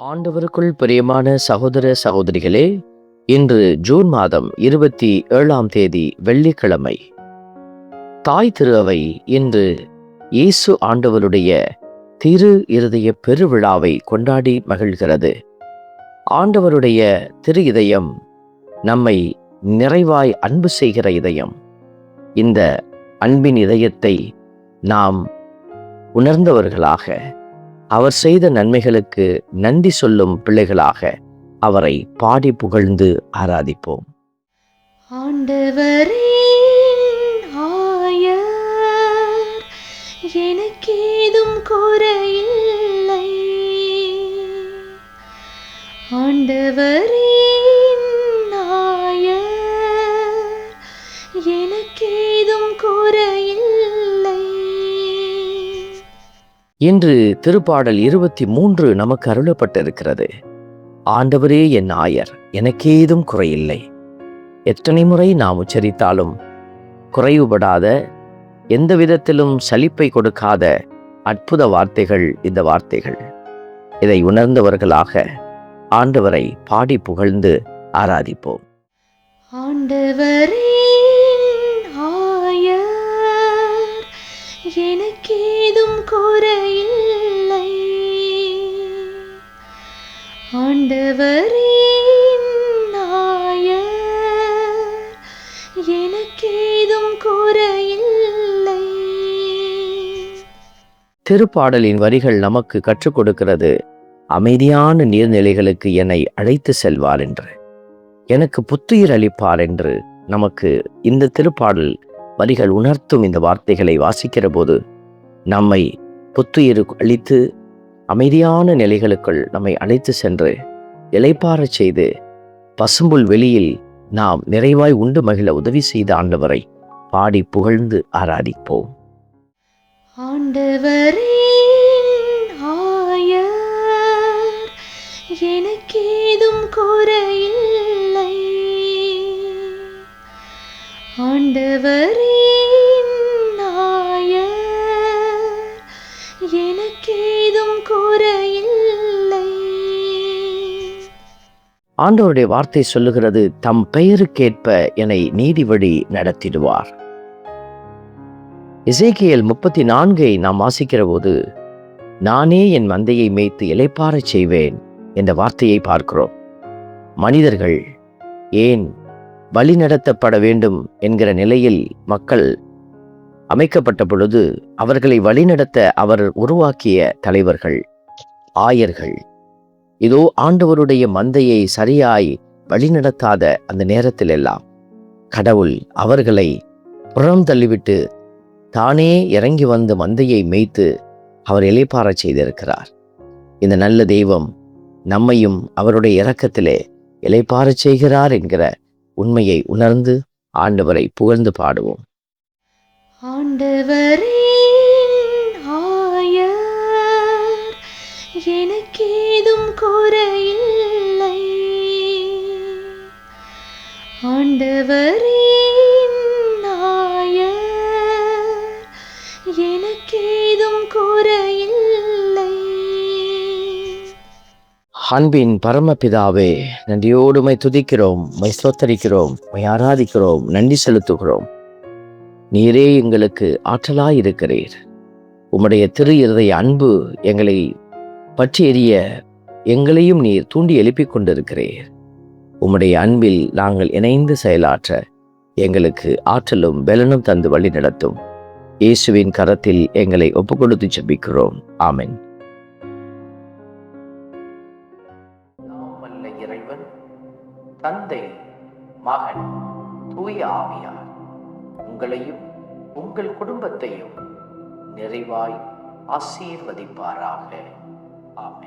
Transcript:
ஆண்டவருக்குள் பிரியமான சகோதர சகோதரிகளே இன்று ஜூன் மாதம் இருபத்தி ஏழாம் தேதி வெள்ளிக்கிழமை. தாய் திரு அவை இன்று இயேசு ஆண்டவருடைய திரு இருதய பெருவிழாவை கொண்டாடி மகிழ்கிறது. ஆண்டவருடைய திரு இதயம் நம்மை நிறைவாய் அன்பு செய்கிற இதயம். இந்த அன்பின் இதயத்தை நாம் உணர்ந்தவர்களாக அவர் செய்த நன்மைகளுக்கு நன்றி சொல்லும் பிள்ளைகளாக அவரை பாடி புகழ்ந்து ஆராதிப்போம். ஆண்டவரே ஆயர் எனக்கேதும் குறையில்லை. ஆண்டவரே நாய எனக்கேதும் குறை இன்று திருப்பாடல் இருபத்தி மூன்று நமக்கு அருளப்பட்டிருக்கிறது. ஆண்டவரே என் ஆயர் எனக்கேதும் குறையில்லை. எத்தனை முறை நாம் உச்சரித்தாலும் குறைவுபடாத எந்த விதத்திலும் சலிப்பை கொடுக்காத அற்புத வார்த்தைகள் இந்த வார்த்தைகள். இதை உணர்ந்தவர்களாக ஆண்டவரை பாடி புகழ்ந்து ஆராதிப்போம். ஆண்டவரே குறையில்லை. ஆண்டவரே ஆயர் எனக்கேதும் குறையில்லை. திருப்பாடலின் வரிகள் நமக்கு கற்றுக் கொடுக்கிறது. அமைதியான நீர்நிலைகளுக்கு என்னை அழைத்து செல்வார் என்று. எனக்கு புத்துயிர் அளிப்பார் என்று நமக்கு இந்த திருப்பாடல் வரிகள் உணர்த்தும் இந்த வார்த்தைகளை வாசிக்கிற போது நம்மை புத்துயிர் அளித்து அமைதியான நிலைகளுக்குள் நம்மை அழைத்து சென்று இலைப்பாறச் செய்து பசும்புல் வெளியில் நாம் நிறைவாய் உண்டு மகிழ உதவி செய்த ஆண்டவரை பாடி புகழ்ந்து ஆராதிப்போம். ஆண்டவரே எனக்கேதும் குறையில்லை ஆண்டவரே ஆண்டவருடைய வார்த்தை சொல்லுகிறது தம் பெயருக்கேற்ப என்னை நீதி வழி நடத்திடுவார். இசைக்கியல் முப்பத்தி நான்கை நாம் வாசிக்கிற போது நானே என் மந்தையை மேய்த்து இலைப்பாறச் செய்வேன் என்ற வார்த்தையை பார்க்கிறோம். மனிதர்கள் ஏன் வழி நடத்தப்பட வேண்டும் என்கிற நிலையில் மக்கள் அமைக்கப்பட்ட பொழுது அவர்களை வழிநடத்த அவர் உருவாக்கிய தலைவர்கள் ஆயர்கள். இதோ ஆண்டவருடைய மந்தையை சரியாய் வழிநடத்தாத அந்த நேரத்தில் எல்லாம் கடவுள் அவர்களை புறம் தள்ளிவிட்டு தானே இறங்கி வந்து மந்தையை மேய்த்து அவர் இலைப்பாரச் செய்திருக்கிறார். இந்த நல்ல தெய்வம் நம்மையும் அவருடைய இரக்கத்திலே இலைப்பாறச் செய்கிறார் என்கிற உண்மையை உணர்ந்து ஆண்டவரை புகழ்ந்து பாடுவோம். ஆண்டவரே குறையில்லை. ஆண்டவரே ஆயர் எனக்கேதும் குறையில்லை. அன்பின் பரமபிதாவே நன்றியோடு மை துதிக்கிறோம் மை சோத்தரிக்கிறோம் மை ஆராதிக்கிறோம் நன்றி செலுத்துகிறோம். நீரே எங்களுக்கு ஆற்றலாய் இருக்கிறீர் உம்முடைய திரு இருதய அன்பு எங்களை பற்றி எரிய எங்களையும் நீர் தூண்டி எழுப்பிக் கொண்டிருக்கிறீர் உம்முடைய அன்பில் நாங்கள் இணைந்து செயலாற்ற எங்களுக்கு ஆற்றலும் பலனும் தந்து வழி நடத்தும். இயேசுவின் கரத்தில் எங்களை ஒப்புக்கொடுத்து ஜபிக்கிறோம். ஆமென். இறைவன் தந்தை மகன் தூய ஆவியார். உங்களையும் உங்கள் குடும்பத்தையும் நிறைவாய் ஆசீர்வதிப்பாராக. ஆமென்.